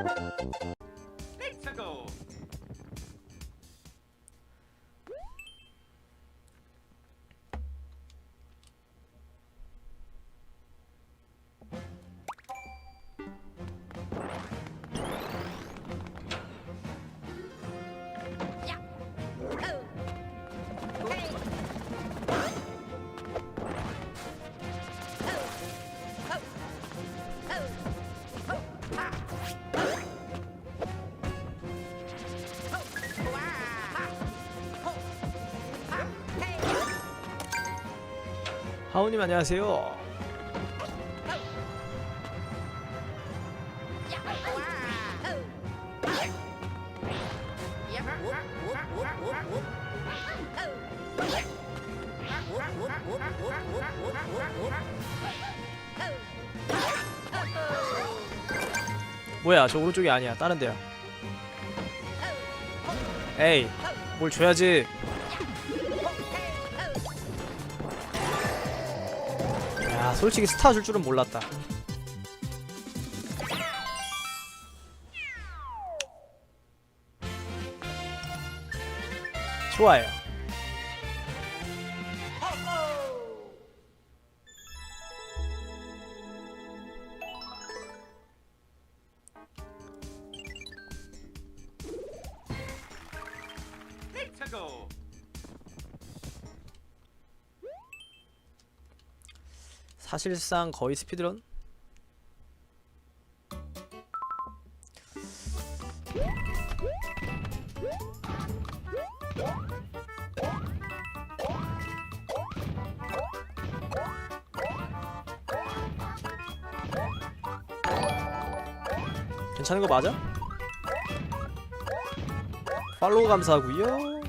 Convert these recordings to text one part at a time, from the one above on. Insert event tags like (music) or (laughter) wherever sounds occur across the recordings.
うん。 하우님 안녕하세요. 뭐야 저 오른쪽이 아니야 다른 데야. 에이 뭘 줘야지. 솔직히 스타 줄 줄은 몰랐다. 좋아요. 사실상 거의 스피드런? 괜찮은 거 맞아? 팔로우 감사하고요.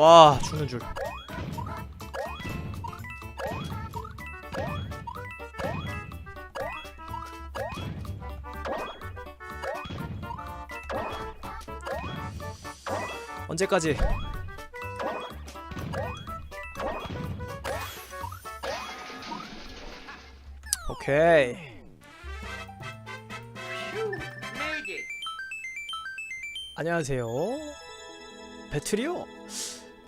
와 죽는 줄. 언제까지? 오케이. 안녕하세요. 배틀이요?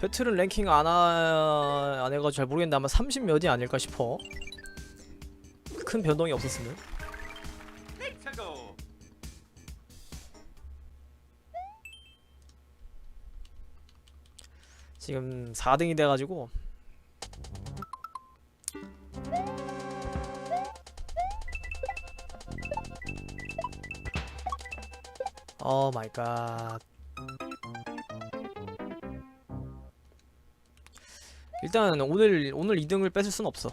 배틀은 랭킹 안, 하... 안 해가지고 잘 모르겠는데 아마 30 몇이 아닐까 싶어. 큰 변동이 없었으면. 지금 4등이 돼가지고 오 마이 갓 일단 오늘 오늘 2등을 뺏을 순 없어.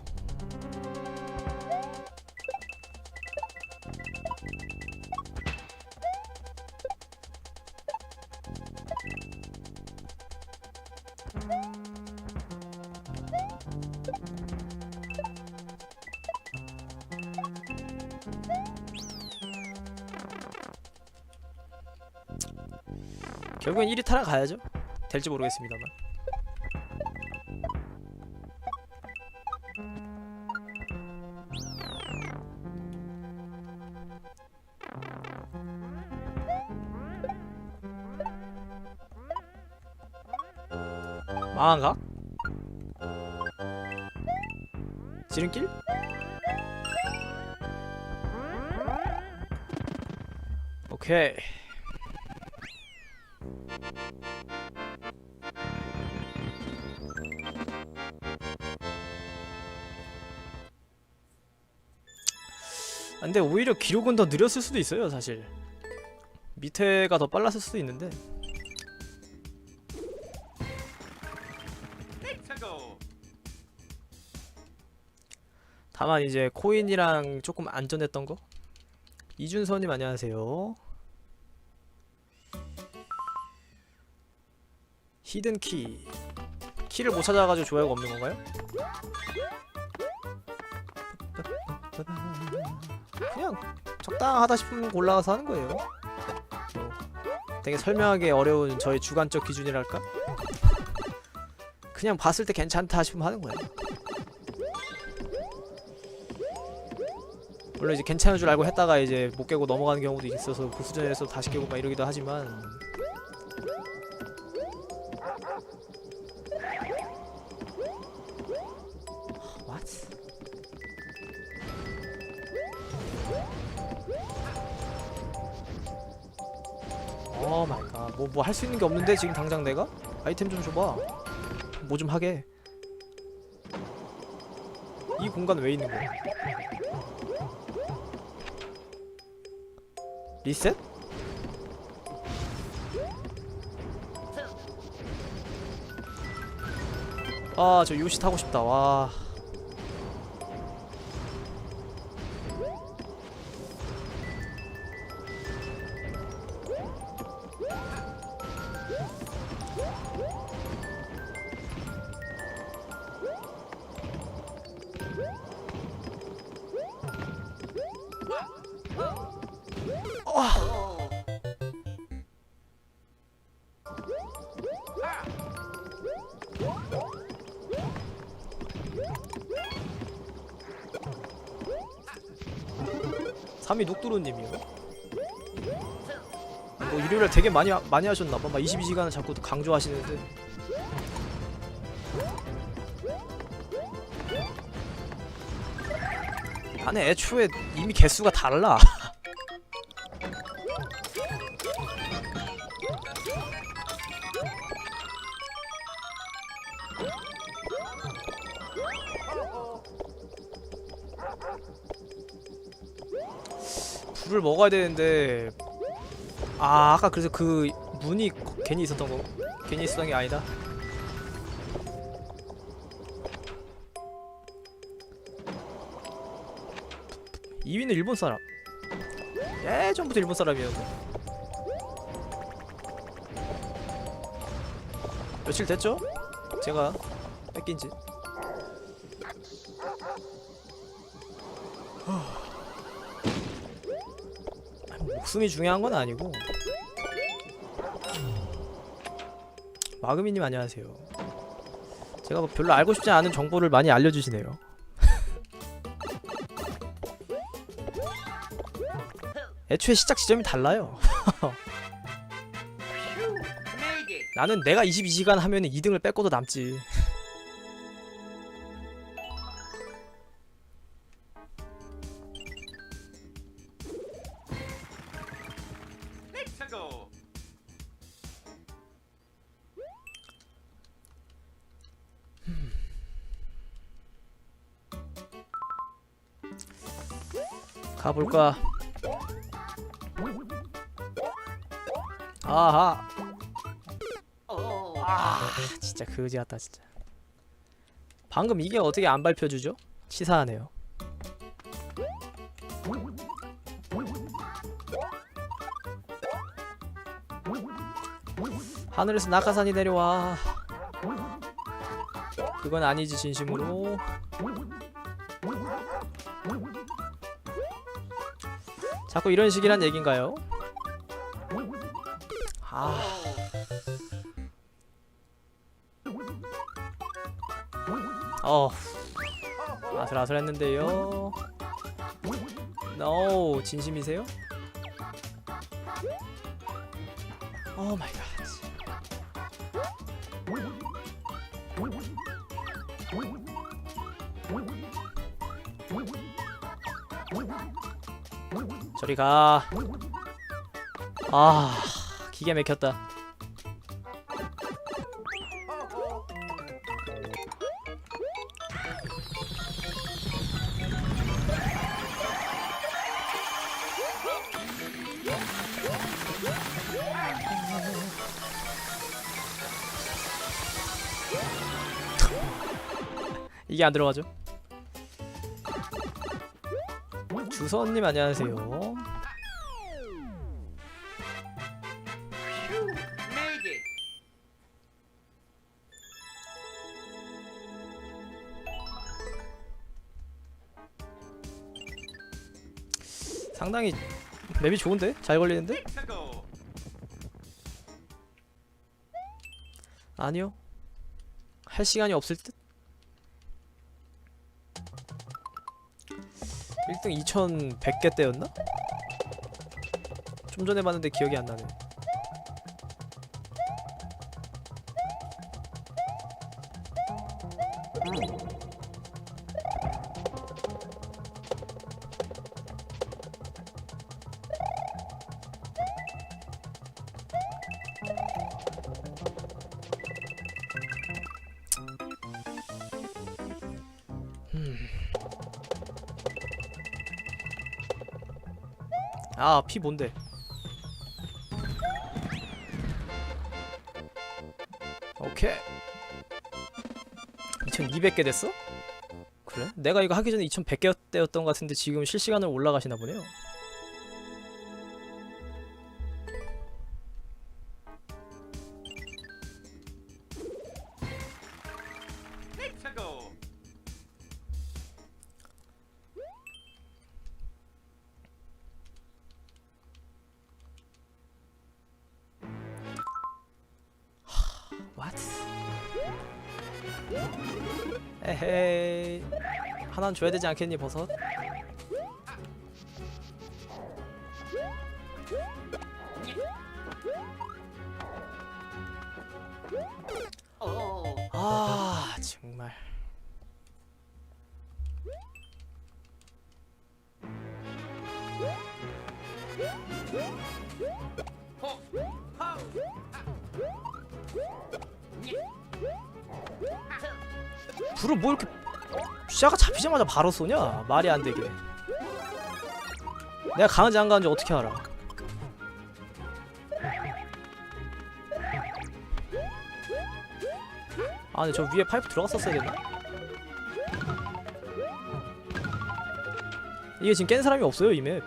결국엔 1위 타러 가야죠. 될지 모르겠습니다만 망한가? 지름길? 오케이 아, 근데 오히려 기록은 더 느렸을 수도 있어요 사실 밑에가 더 빨랐을 수도 있는데 다만 이제 코인이랑 조금 안전했던 거 이준서님 안녕하세요 히든 키 키를 못 찾아가지고 좋아요가 없는 건가요? 그냥 적당하다 싶으면 골라서 하는 거예요. 뭐 되게 설명하기 어려운 저의 주관적 기준이랄까? 그냥 봤을 때 괜찮다 싶으면 하는 거예요. 물론 이제 괜찮은 줄 알고 했다가 이제 못 깨고 넘어가는 경우도 있어서 보수전에서 다시 깨고 막 이러기도 하지만 What? 오 마이 갓. 뭐뭐 할 수 있는 게 없는데 지금 당장 내가? 아이템 좀 줘봐. 뭐 좀 하게. 이 공간 왜 있는 거야? 리셋? 아, 저 요시 타고 싶다. 와. 3위 녹두루님이요. 뭐 일요일에 되게 많이 하- 많이 하셨나봐. 막 22시간을 자꾸 강조하시는데. 나는 애초에 이미 개수가 달라. (laughs) 먹어야 되는데. 아 아까 그래서 그 문이 괜히 있었던 거 괜히 있었던 게 아니다. 이위는 일본 사람. 예전부터 일본 사람이었는데. 며칠 됐죠? 제가 뺏긴지 목숨이 중요한 건 아니고. 마금이님 안녕하세요. 제가 뭐 별로 알고 싶지 않은 정보를 많이 알려주시네요. (laughs) 애초에 시작 지점이 달라요. (laughs) 나는 내가 22시간 하면 2등을 뺏고도 남지 가볼까? 아하. 아 진짜 그지 같다 진짜. 방금 이게 어떻게 안 발표주죠? 치사하네요. 하늘에서 낙하산이 내려와. 그건 아니지 진심으로 자꾸 이런 식이란 얘긴가요? 아 어 아슬아슬했는데요. 노 진심이세요? 오 마이 갓. 저리 가. 아 기계 막혔다. 이게 안 들어가죠? 주선님 안녕하세요. 상당히 맵이 좋은데? 잘 걸리는데? 아니요. 할 시간이 없을 듯? 1등 2100개 때였나? 좀 전에 봤는데 기억이 안 나네. 피 뭔데? 오케이. 2200개 됐어? 그래? 내가 이거 하기 전에 2100개 때였던 것 같은데 지금 실시간으로 올라가시나 보네요. 5만원 줘야 되지 않겠니 버섯? 아 정말 불을 뭐 이렇게 샤가 잡히자마자 바로 쏘냐? 말이 안 되게. 내가 강한지 안 강한지 어떻게 알아? 아, 근데 저 위에 파이프 들어갔었어야 됐나? 이게 지금 깬 사람이 없어요, 이 맵.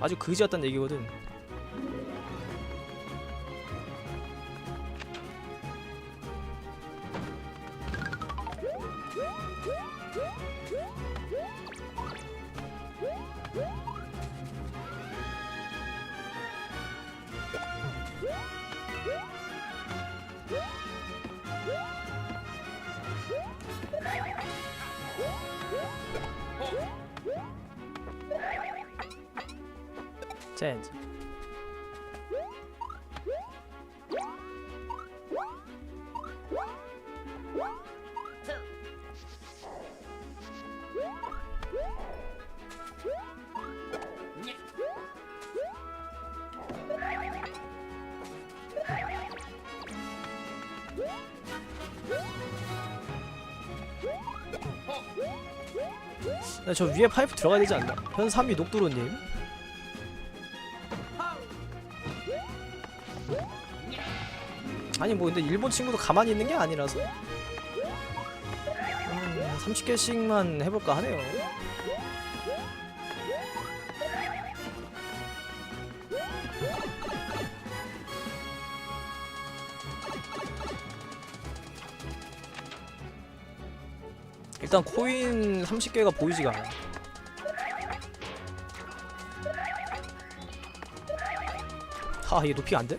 아주 그지였단 얘기거든. 젠지. 네, 저 위에 파이프 들어가야 되지 않나? 현삼이 녹두로님. 아니 뭐 근데 일본 친구도 가만히 있는 게 아니라서? 음, 30개씩만 해볼까 하네요. 일단 코인 30개가 보이지가 않아. 하 이게 높이가 안 돼?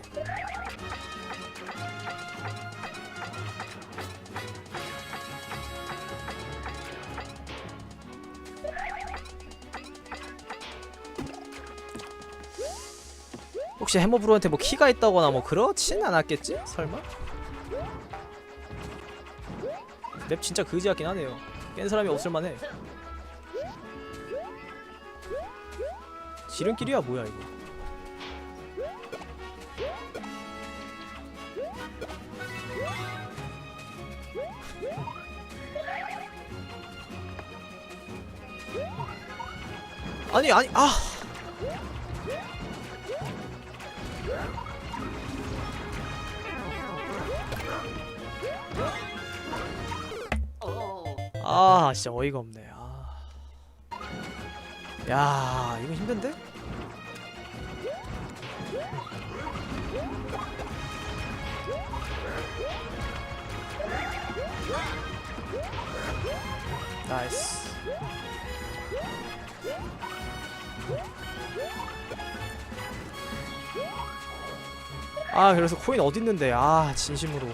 혹시 해머브로한테 뭐 키가 있다거나 뭐 그렇진 않았겠지? 설마? 맵 진짜 그지 같긴 하네요 깬 사람이 없을만해 지름길이야 뭐야 이거 아니 아니 아 아 진짜 어이가 없네 아. 야 이거 힘든데? 나이스 아 그래서 코인 어딨는데 아 진심으로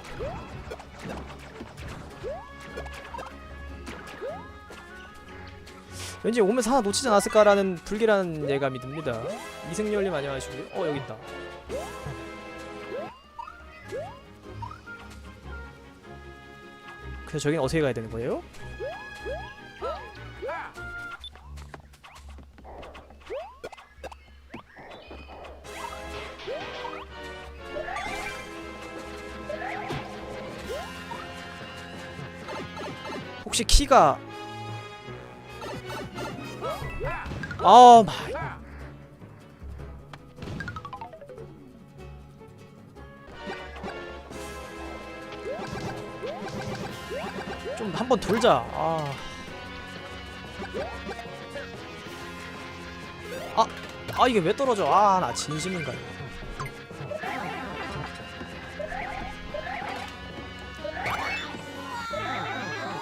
왠지 오면서 하나 놓치지 않았을까라는 불길한 예감이 듭니다. 이승열님 안녕하시고요 어 여기 있다. 그래서 저긴 어떻게 가야 되는 거예요? 혹시 키가 아 마이 좀 한번 돌자 아. 아, 아 이게 왜 떨어져? 아, 나 진심인가?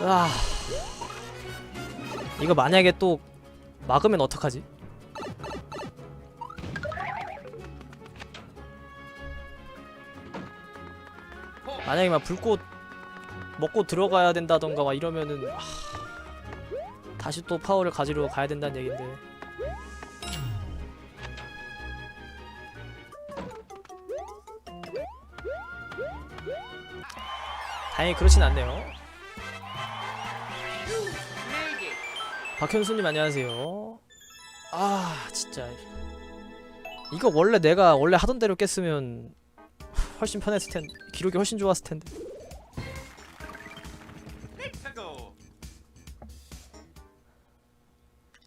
아, 이거 만약에 또 막으면 어떡하지? 만약에 막 불꽃 먹고 들어가야 된다던가 막 이러면은 아, 다시 또 파워를 가지러 가야 된다는 얘긴데 다행히 그렇진 않네요 박현수님 안녕하세요 아 진짜 이거 원래 내가 원래 하던 대로 깼으면 훨씬 편했을 텐데 기록이 훨씬 좋았을 텐데.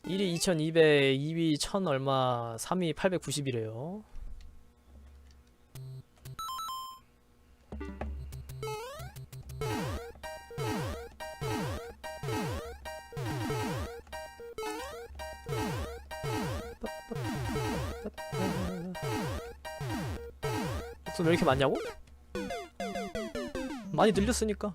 1위 2200, 2위 1000 얼마, 3위 890이래요. 목소리 왜 이렇게 많냐고? 많이 늘렸으니까.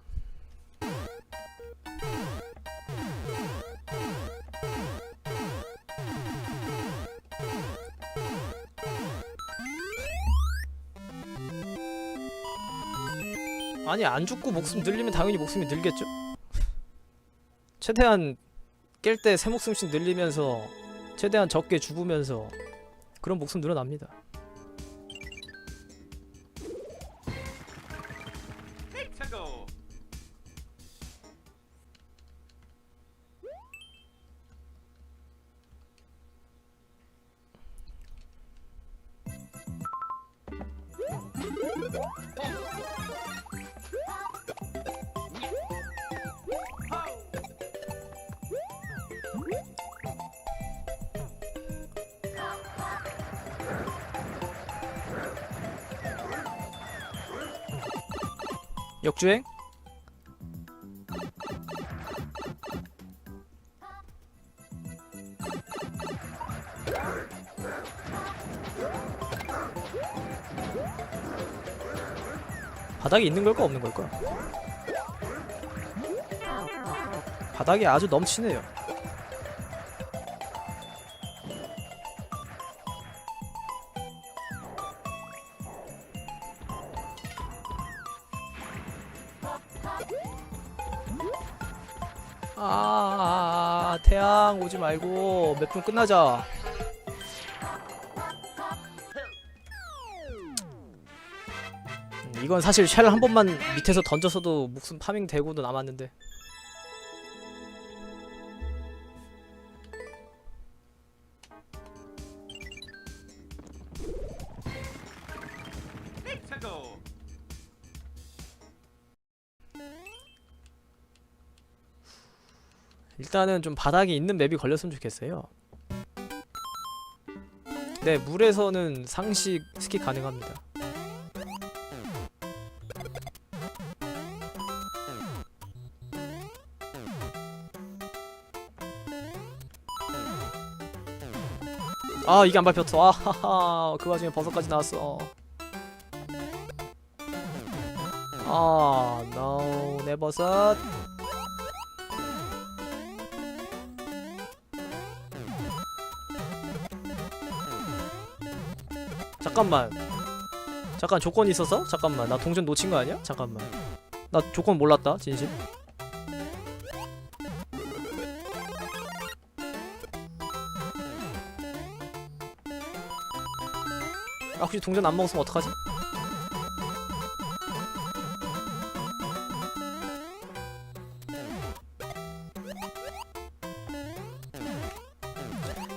아니 안 죽고 목숨 늘리면 당연히 목숨이 늘겠죠. 최대한 깰 때 세 목숨씩 늘리면서 최대한 적게 죽으면서 그런 목숨 늘어납니다. 역주행? 바닥에 있는 걸까 없는 걸까? 바닥이 아주 넘치네요. 아, 태양 오지 말고 몇 분 끝나자. 이건 사실 쉘 한 번만 밑에서 던졌어도 목숨 파밍 되고도 남았는데. 일단은 좀 바닥이 있는 맵이 걸렸으면 좋겠어요. 네, 물에서는 상식 스킵 가능합니다. 아 이게 안 밟혔어. 아하하. 그 와중에 버섯까지 나왔어. 아 no 내 버섯. 잠깐만. 잠깐 조건이 있었어? 잠깐만. 나 동전 놓친 거 아니야? 잠깐만. 나 조건 몰랐다 진심 아 혹시 동전 안 먹었으면 어떡하지?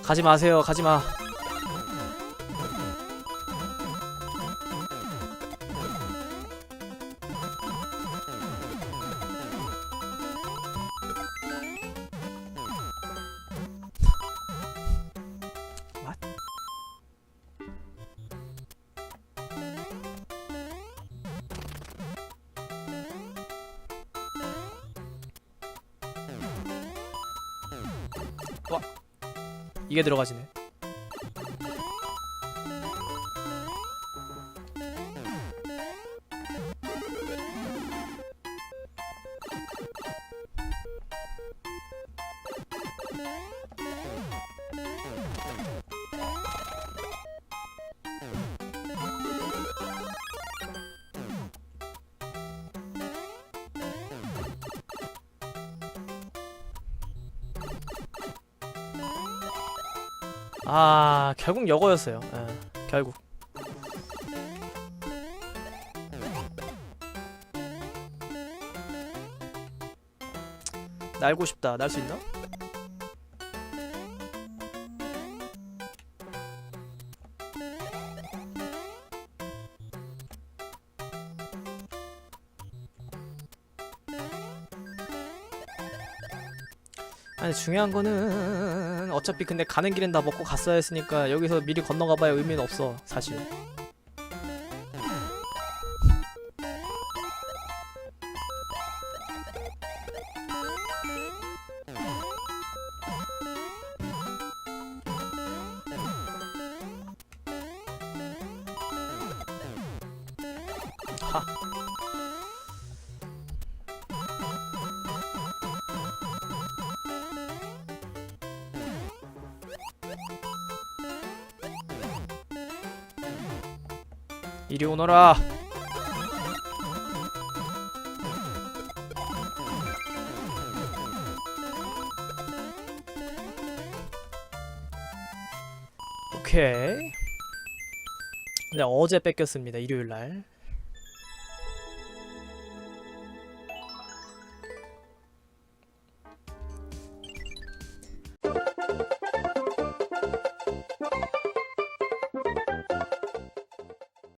가지 마세요 가지 마 와. 이게 들어가지네 결국 여거였어요. 예, 결국. 날고 싶다. 날 수 있나? 아니 중요한 거는 어차피 근데 가는 길엔 다 먹고 갔어야 했으니까 여기서 미리 건너가봐야 의미는 없어 사실 이리 오너라. 오케이. 네 어제 뺏겼습니다 일요일날